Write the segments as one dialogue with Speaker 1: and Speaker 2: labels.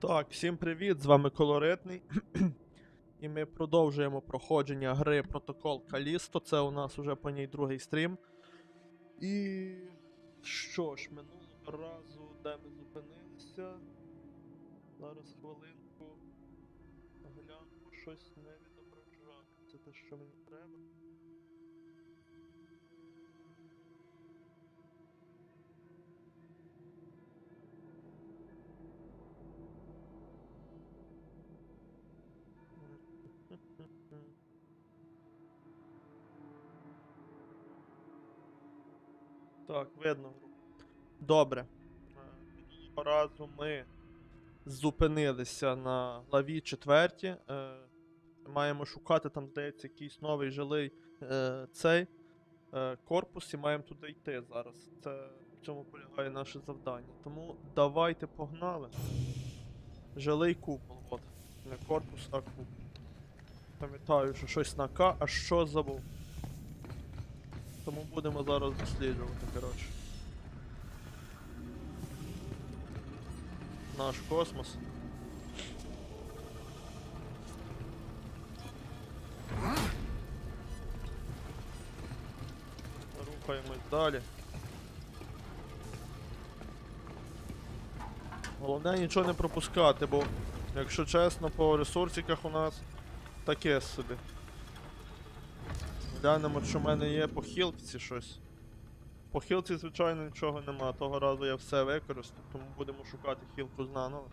Speaker 1: Так, всім привіт, з вами Колоритний. І ми продовжуємо проходження гри Протокол Калісто. Це у нас уже по ній другий стрім. І що ж, минулого разу, де ми зупинилися. Зараз хвилинку. Глянемо, щось не відображає. Це те, що мені треба. Так, видно. Добре. Е, Минулого разу ми зупинилися на главі четвертій. Е, маємо шукати там, здається, якийсь новий жилий е, цей е, корпус і маємо туди йти зараз. Це в цьому полягає наше завдання. Тому давайте погнали. Жилий купол, от. Не корпус, а купол. Пам'ятаю, що щось на К, а що забув. Тому будемо зараз досліджувати, коротше. Наш космос. Рухаємось далі. Головне нічого не пропускати, бо, якщо чесно, по ресурсиках у нас таке собі. Глянемо, що в мене є по хілці щось. По хілці, звичайно, нічого нема. Того разу я все використав, тому будемо шукати хілку знаново.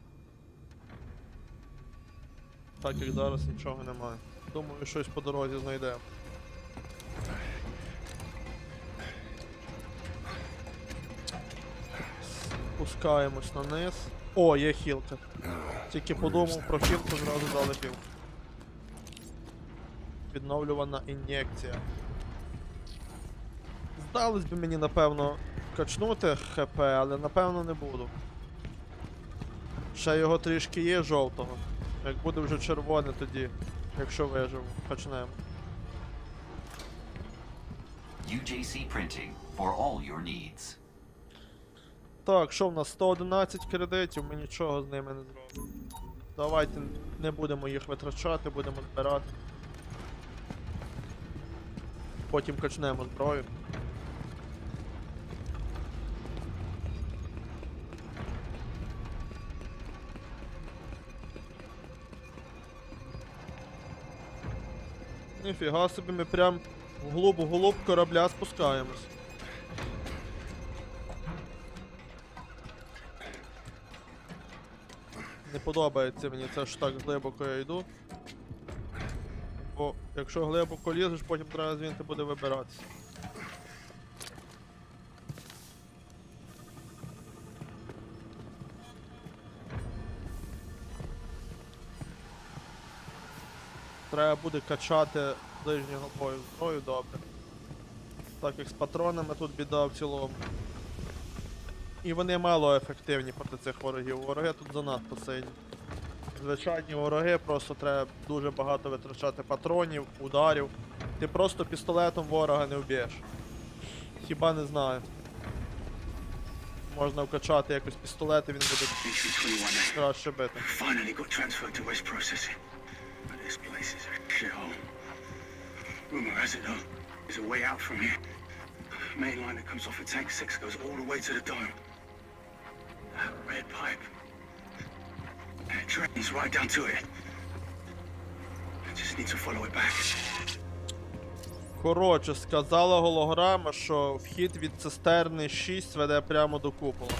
Speaker 1: Так як зараз нічого немає. Думаю, щось по дорозі знайдемо. Спускаємось на низ. О, є хілка. Тільки подумав про хілку, зразу дали хілку. Відновлювана ін'єкція. Здалось би мені, напевно, качнути ХП, але напевно не буду. Ще його трішки є жовтого. Як буде вже червоне тоді, якщо виживу, качнемо.
Speaker 2: UJC Printing for all your needs.
Speaker 1: Так, що в нас? 111 кредитів, ми нічого з ними не зробимо. Давайте не будемо їх витрачати, будемо збирати. Потім качнемо зброю. Ніфіга собі, ми прям в глубу голуб корабля спускаємось. Не подобається мені це що так глибоко я йду. Бо якщо глибоко лізеш, потім треба звідти буде вибиратися. Треба буде качати ближнього бою зброю добре. Так як з патронами тут біда в цілому. І вони мало ефективні проти цих ворогів. Вороги тут занадто сильні. Звичайні вороги, просто треба дуже багато витрачати патронів, ударів. Ти просто пістолетом ворога не вб'єш. Хіба не знаю. Можна вкачати якось пістолет і він буде
Speaker 3: BC-21
Speaker 1: краще бити.
Speaker 3: Rumor has it, though, there's a way out from here. Main line that comes off of Tank 6 goes all the. That red pipe. Train's right down to it. I just need to follow it back.
Speaker 1: Коротше, сказала голограма, що вхід від цистерни 6 веде прямо до купола.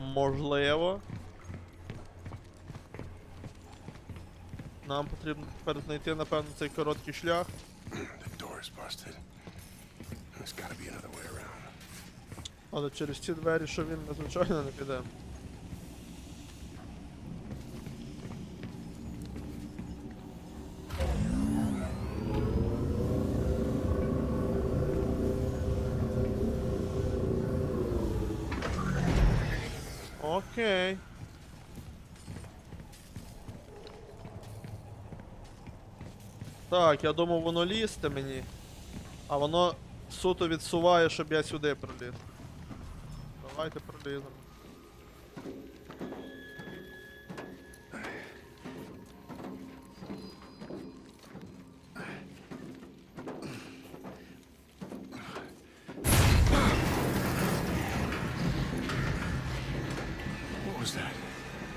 Speaker 1: Можливо. Нам потрібно тепер знайти, напевно, цей короткий шлях. Але через ці двері, що він, ми, звичайно, не піде. Так, я думав воно лізте мені. А воно суто відсуває, щоб я сюди приліз. Давайте проліземо.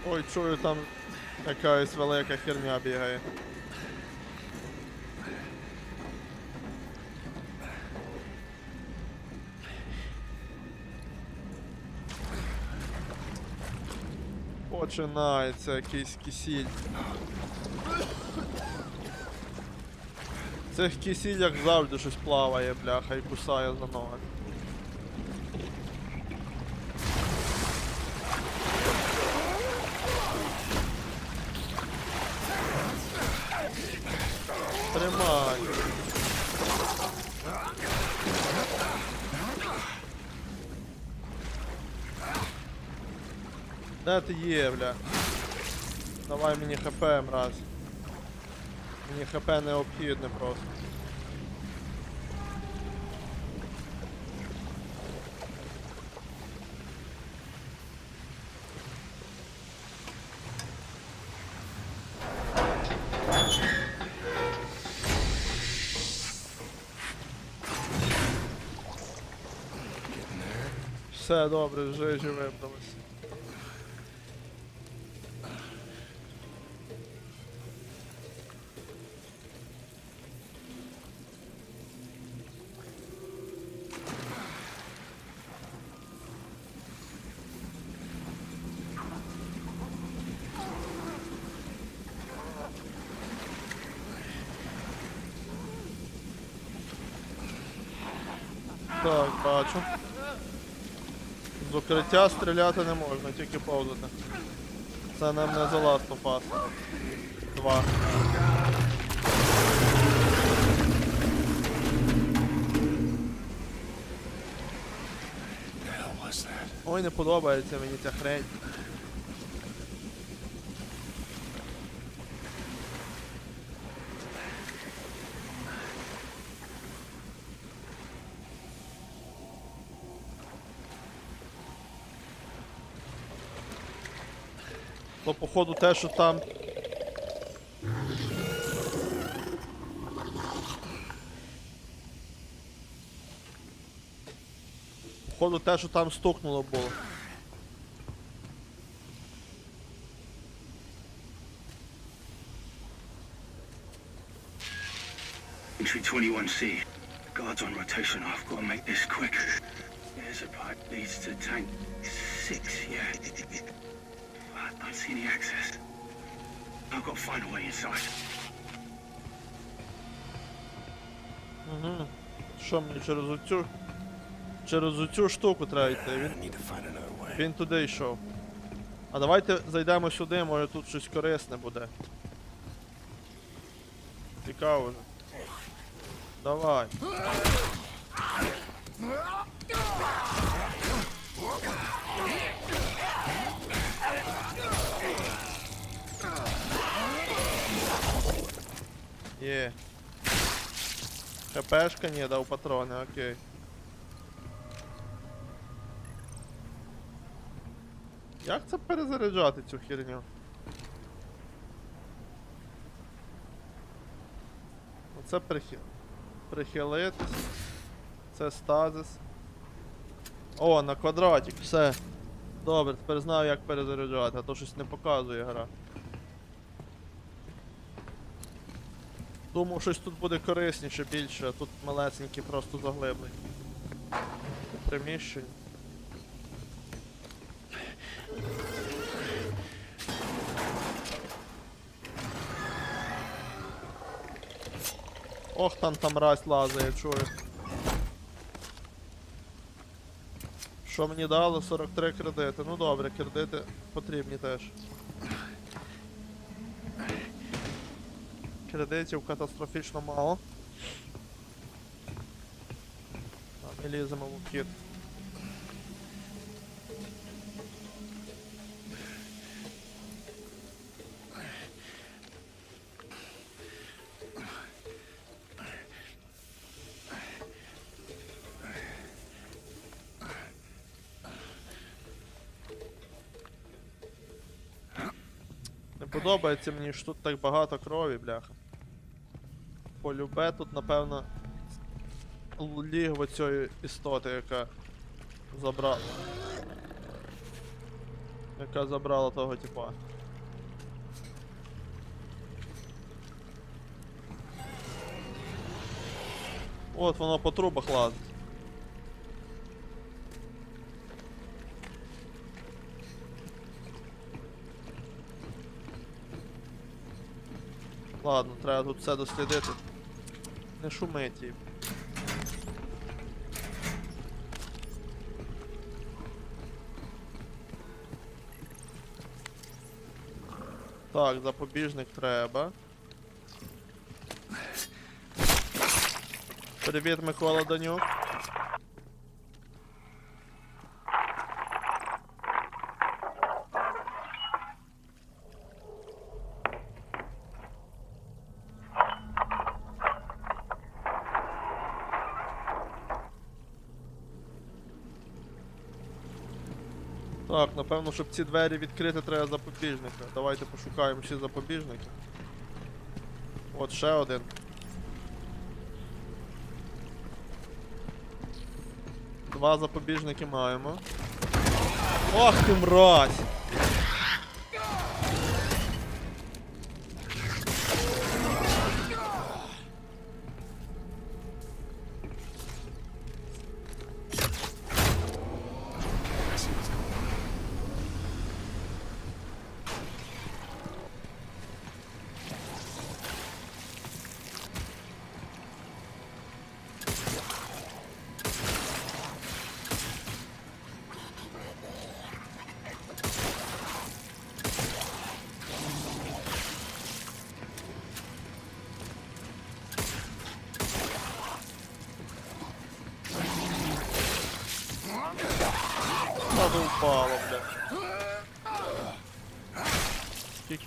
Speaker 1: Ой, чую, там якась велика херня бігає. Починається якийсь кисіль. Цих кисіль, як завжди, щось плаває, бляха, і кусає за ноги. Де ти є, бля? Давай мені хп, мразь. Мені хп необхідне просто. Все добре, вже живе вдалося. Так, бачу. З стріляти не можна, тільки повзати. Це нам не за Last of Us. Два. Ой, не подобається мені ця хрень. походу те, що там. Походу те, що там стукнуло було.
Speaker 3: Entry 21C. Guards on rotation. I've got to make this quick. There's a pipe leads to tank six, yeah. I don't see any access. I've got to find a way inside.
Speaker 1: Угу. Що мені через оцю. Через оцю штуку треба йти. Він, він туди йшов. А давайте зайдемо сюди, може тут щось корисне буде. Цікаво. Давай. Є. ХПшка ні, дав патрони, окей. Як це перезаряджати цю херню? Оце прихил. Прихилитись. Це стазис. О, на квадратик, все. Добре, тепер знаю як перезаряджати, а то щось не показує гра. Думав, щось тут буде корисніше більше, а тут малесенькі просто заглиблені. Приміщення. Ох, там там мразь лазає, чую. Що мені дало? 43 кредити. Ну добре, кредити потрібні теж. Кредитів катастрофічно мало. А ми ліземо в. Не подобається мені, що тут так багато крові, бляха. Полюбе тут, напевно, л- лігво цієї істоти, яка забрала. яка забрала того типа. От воно по трубах лазить. Ладно, треба тут все дослідити. Не шуметі. Так, запобіжник треба. Привіт, Микола Данюк. Так, напевно, щоб ці двері відкрити, треба запобіжника. Давайте пошукаємо всі запобіжники. От ще один. Два запобіжники маємо. Ох ти мразь!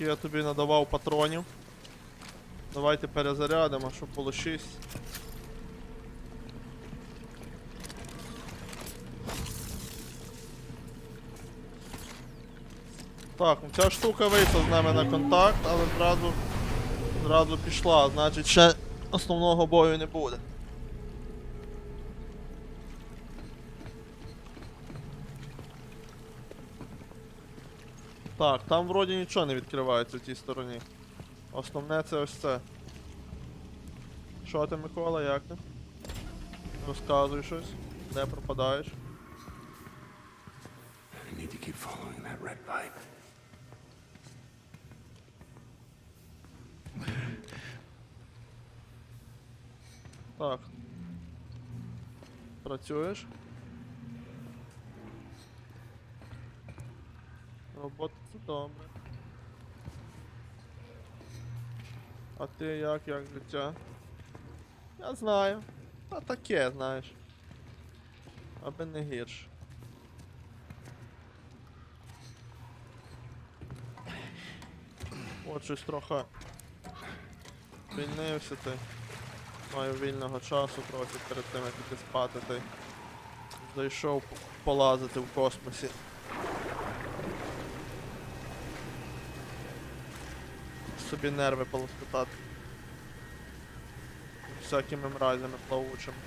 Speaker 1: Я тобі надавав патронів. Давайте перезарядимо, щоб було 6. Так, ну ця штука вийшла з нами на контакт, але зразу, зразу пішла, значить ще основного бою не буде. Так, там вроді нічого не відкривається в тій стороні. Основне це ось це. Що ти, Микола, як ти? Розказуй щось. Де пропадаєш?
Speaker 4: I need to keep following that red pipe.
Speaker 1: Так. Працюєш? Робота добре. А ти як, як життя? Я знаю. А таке, знаєш. Аби не гірше. От щось трохи звільнився ти. Маю вільного часу трохи перед тим, як іти спати, ти зайшов полазити в космосі. Собі нерви полоскотати. Всякими мразями плавучими.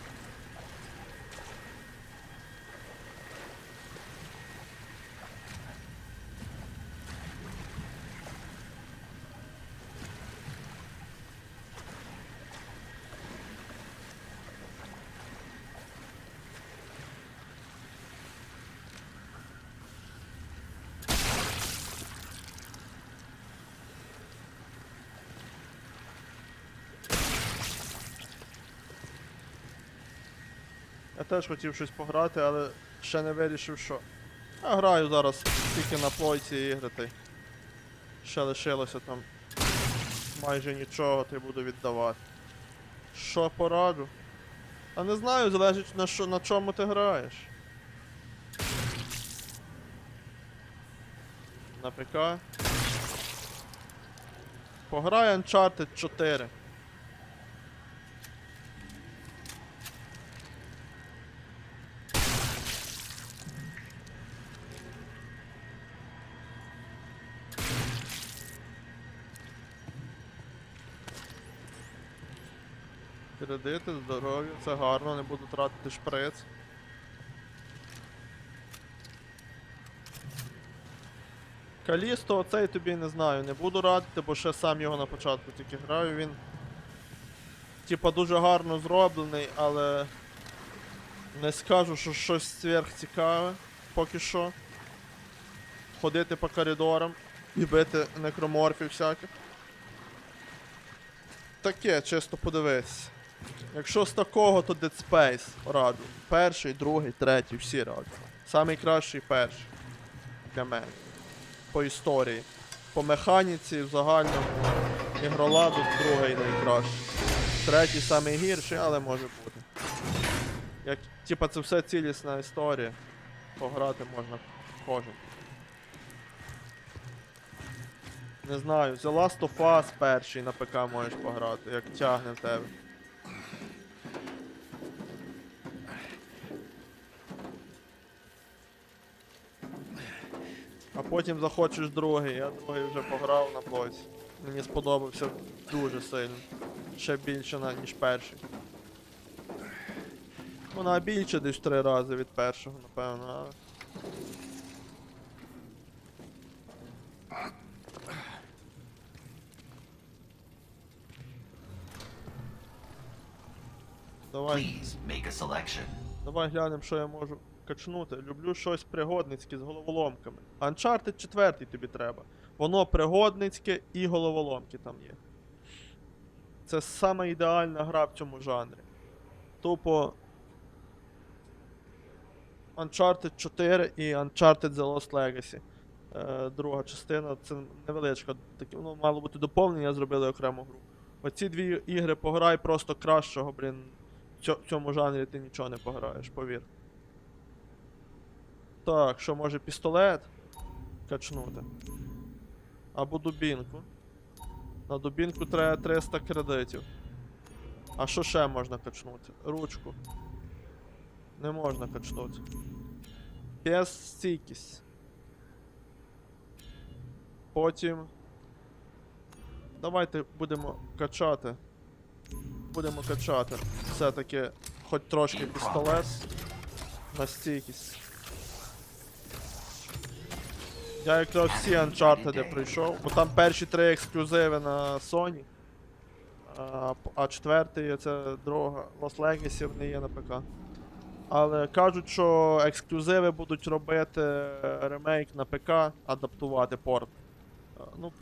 Speaker 1: Теж хотів щось пограти, але ще не вирішив, що. Я граю зараз тільки на плойці ігри, ще лишилося там майже нічого, ти буду віддавати. Що пораджу? А не знаю, залежить на що на чому ти граєш. На ПК. Пограй Uncharted 4. Кредити, здоров'я, це гарно, не буду тратити шприц. Калісто, оцей тобі не знаю, не буду радити, бо ще сам його на початку тільки граю. Він. Типа дуже гарно зроблений, але. Не скажу, що щось сверхцікаве поки що. Ходити по коридорам і бити некроморфів всяких. Таке, чисто подивись. Якщо з такого, то Dead Space раджу. Перший, другий, третій, всі раджу. Самий кращий перший. Для мене. По історії. По механіці в загальному ігроладу другий найкращий. Третій самий гірший, але може бути. Як, типа це все цілісна історія. Пограти можна кожен. Не знаю, The Last of Us перший на ПК можеш пограти, як тягне в тебе. А потім захочеш другий, я другий вже пограв на плойці. Мені сподобався дуже сильно. Ще більше, ніж перший. Вона більше десь три рази від першого, напевно, але. Давай, давай глянемо, що я можу качнути. Люблю щось пригодницьке з головоломками. Uncharted 4 тобі треба. Воно пригодницьке і головоломки там є. Це сама ідеальна гра в цьому жанрі. Тупо. Uncharted 4 і Uncharted The Lost Legacy. Е, друга частина, це невеличка. Таке, ну, мало бути доповнення, зробили окрему гру. Оці дві ігри пограй просто кращого, блін. В цьому жанрі ти нічого не пограєш, повір. Так, що може пістолет качнути? Або дубінку. На дубінку треба 300 кредитів. А що ще можна качнути? Ручку. Не можна качнути. Пес стійкість. Потім. Давайте будемо качати. Будемо качати. Все-таки хоч трошки пістолет. На стійкість. Я якраз всі Uncharted прийшов, бо там перші три ексклюзиви на Sony. А, а четвертий це друга Lost Legacy не є на ПК. Але кажуть, що ексклюзиви будуть робити е, ремейк на ПК, адаптувати порт. Е, Ну,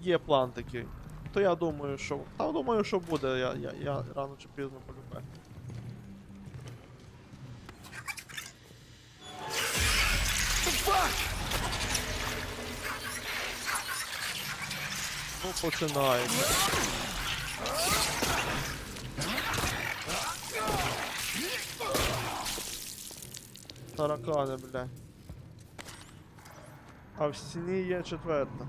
Speaker 1: є план такий. То я думаю, що. Та думаю, що буде, я, я, я рано чи пізно полюбе. Ну, починається. Таракани, бля. А в стіні є четверта.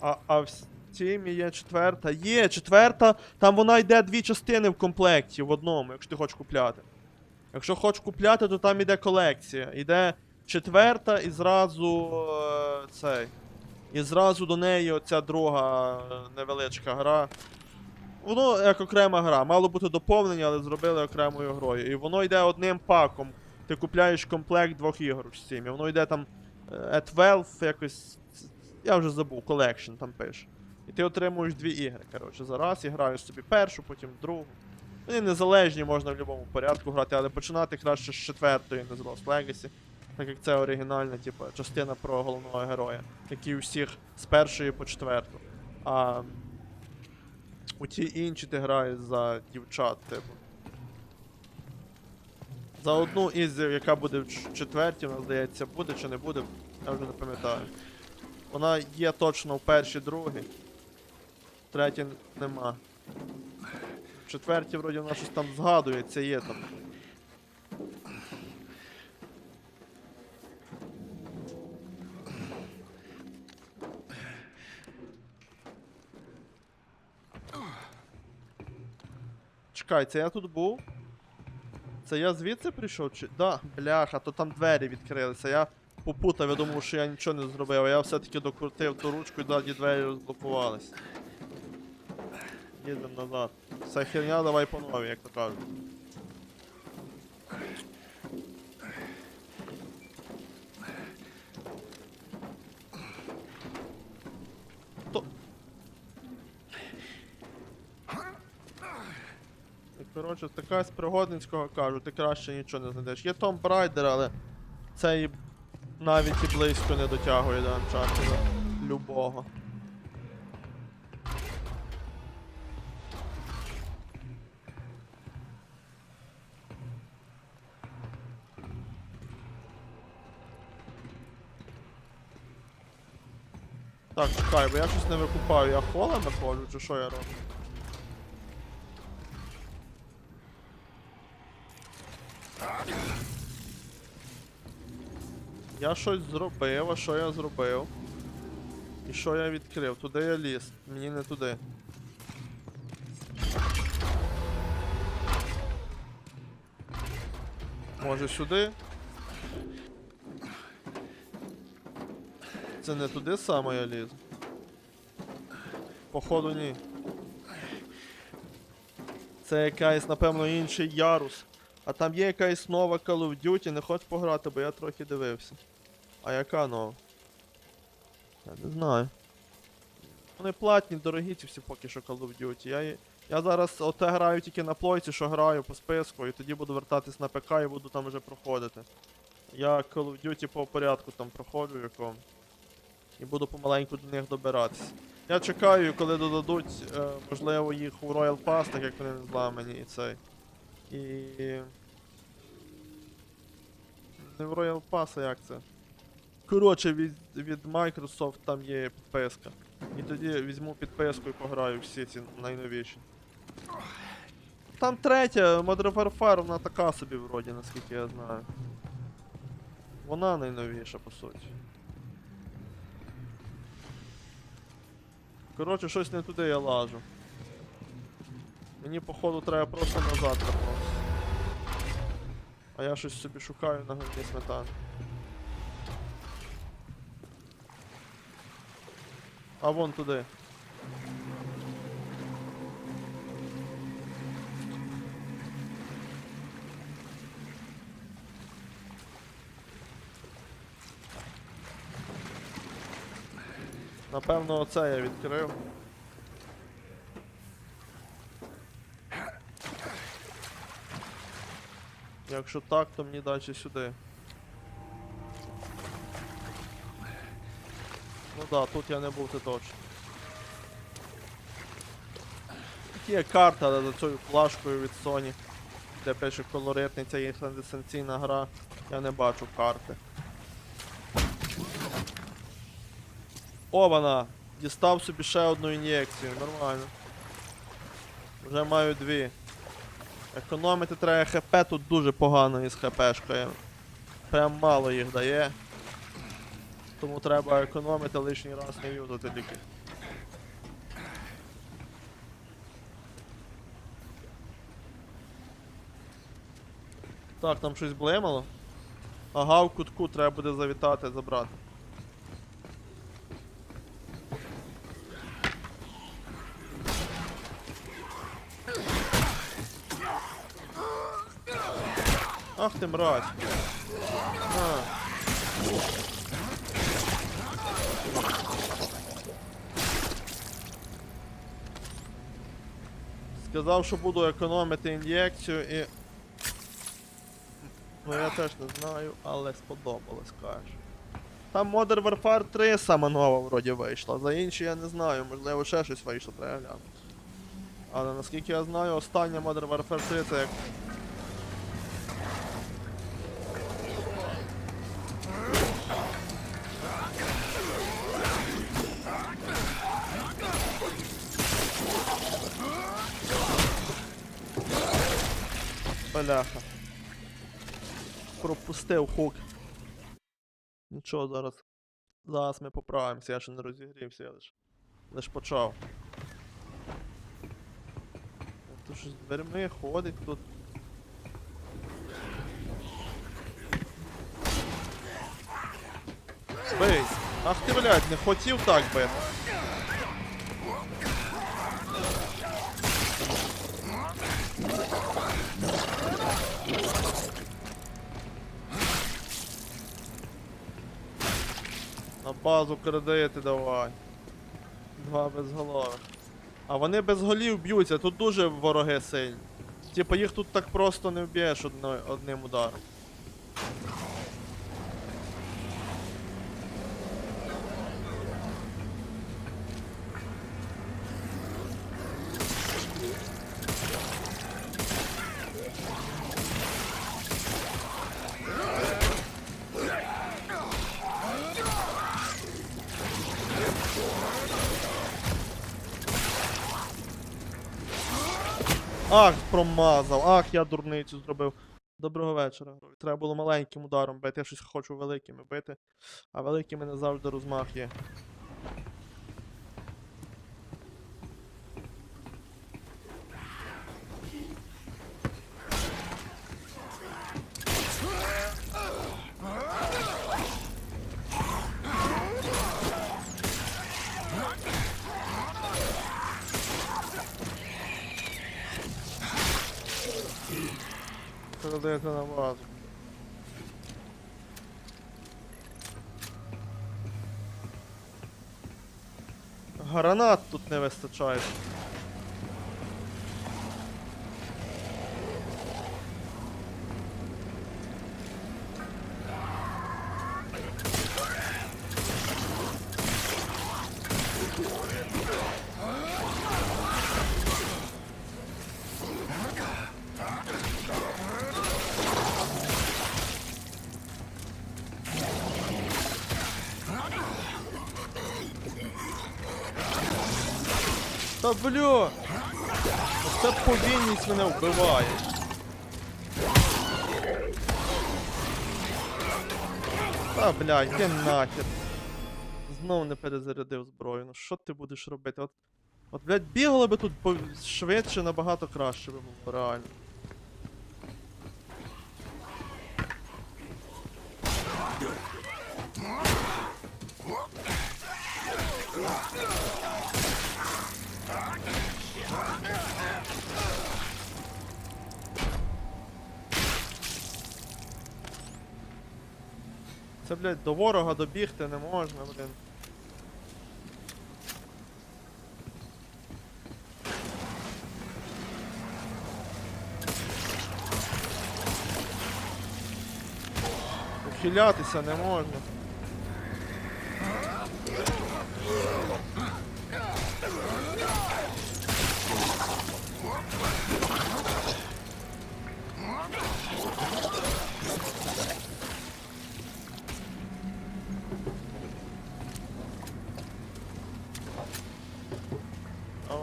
Speaker 1: А, а в стімі є четверта. Є четверта, там вона йде дві частини в комплекті в одному, якщо ти хочеш купляти. Якщо хочеш купляти, то там іде колекція. Іде четверта і зразу е, цей. І зразу до неї оця друга е, невеличка гра. Воно як окрема гра. Мало бути доповнення, але зробили окремою грою. І воно йде одним паком. Ти купляєш комплект двох ігор в Steam. Воно йде там е, at 12 якось. Я вже забув, collection там пише. І ти отримуєш дві ігри, коротше, за раз і граєш собі першу, потім другу. Вони незалежні, можна в будь-якому порядку грати, але починати краще з четвертої, не з Legacy. Так як це оригінальна, типу, частина про головного героя, який у всіх з першої по четверту. А у ті інші ти граєш за дівчат, типу. За одну із, яка буде в четвертій, вона здається, буде чи не буде, я вже не пам'ятаю. Вона є точно в першій, другій. Третій нема. В четвертій, вроді, вона щось там згадується, є там. Чекай, це я тут був? Це я звідси прийшов? Чи. Да, бляха, то там двері відкрилися. Я попутав, я думав, що я нічого не зробив, а я все-таки докрутив ту ручку і далі двері розблокувались. Їдемо назад. Вся херня, давай по новій, як то кажуть. Коротше, така з пригодницького кажу, ти краще нічого не знайдеш. Є Том Брайдер, але цей навіть і близько не дотягує до Uncharted любого. Так, чекай, бо я щось не викупаю, я холами ходжу, чи що я роблю? Я щось зробив, а що я зробив? І що я відкрив? Туди я ліз, мені не туди. Може сюди? Це не туди саме я ліз. Походу ні. Це якась, напевно, інший ярус. А там є якась нова Call of Duty, не хочу пограти, бо я трохи дивився. А яка нова? Я не знаю. Вони платні, дорогі ці всі поки що Call of Duty. Я, я зараз оте граю тільки на плойці, що граю по списку, і тоді буду вертатись на ПК і буду там вже проходити. Я Call of Duty по порядку там проходжу якому. І буду помаленьку до них добиратися. Я чекаю, коли додадуть, е, можливо, їх у Royal Pass, так як вони не зламані і цей. І. Не в Royal Pass, як це? Коротше, від, від Microsoft там є підписка. І тоді візьму підписку і пограю всі ці найновіші. Там третя, Modern Warfare, вона така собі вроді, наскільки я знаю. Вона найновіша, по суті. Коротше, щось не туди я лажу. Мені походу треба просто назад вернутися. А я щось собі шукаю на говні сметані. А вон туди. Напевно, оце я відкрив. Якщо так, то мені далі сюди. Ну да, тут я не був, це точно. Є карта за цією флажкою від Sony, де пише колоритниця і дистанційна гра. Я не бачу карти. О, вона! Дістав собі ще одну ін'єкцію, нормально. Вже маю дві. Економити треба ХП тут дуже погано із ХПшкою. Прям мало їх дає. Тому треба економити лишній раз не юзати ліки. Так, там щось блимало. Ага, в кутку треба буде завітати, забрати. Ти мразь. На. Сказав, що буду економити ін'єкцію і. Ну я теж не знаю, але сподобалось, кажеш. Там Modern Warfare 3 сама нова вроді вийшла, за інші я не знаю, можливо ще щось вийшло, треба глянути. Але наскільки я знаю, остання Modern Warfare 3 це як Бляха. Пропустив хук. Нічого, зараз. Зараз ми поправимося, я ще не розігрівся, я лиш. Лиш почав. Тут щось дверми ходить тут. Бий! Ах ти, блядь, не хотів так бити. На базу кредити давай. Два безголових. А вони без голів б'ються, тут дуже вороги сильні. Типа їх тут так просто не вб'єш одним ударом. Ах, промазав, ах, я дурницю зробив. Доброго вечора. Треба було маленьким ударом бити, я щось хочу великими бити. А великими не завжди розмах є. Передаєте на базу. Гранат тут не вистачає. Мене вбиває. Та блядь, йди нахер. Знов не перезарядив зброю. Ну що ти будеш робити? От, от блядь, бігало би тут швидше, набагато краще би було, реально. Це, блядь, до ворога добігти не можна, блін. Ухилятися не можна.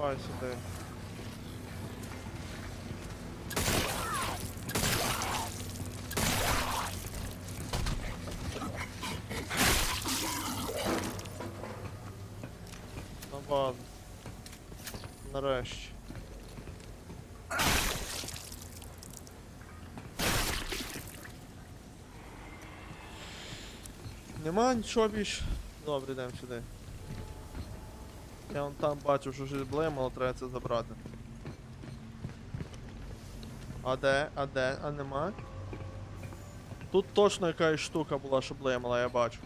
Speaker 1: Давай сюди. На базу. Нарешті. Нема нічого більш. Добре, йдемо сюди. Я вон там бачу, що щось блимало, треба це забрати. А де? А де? А нема? Тут точно якась штука була, що блимала, я бачу.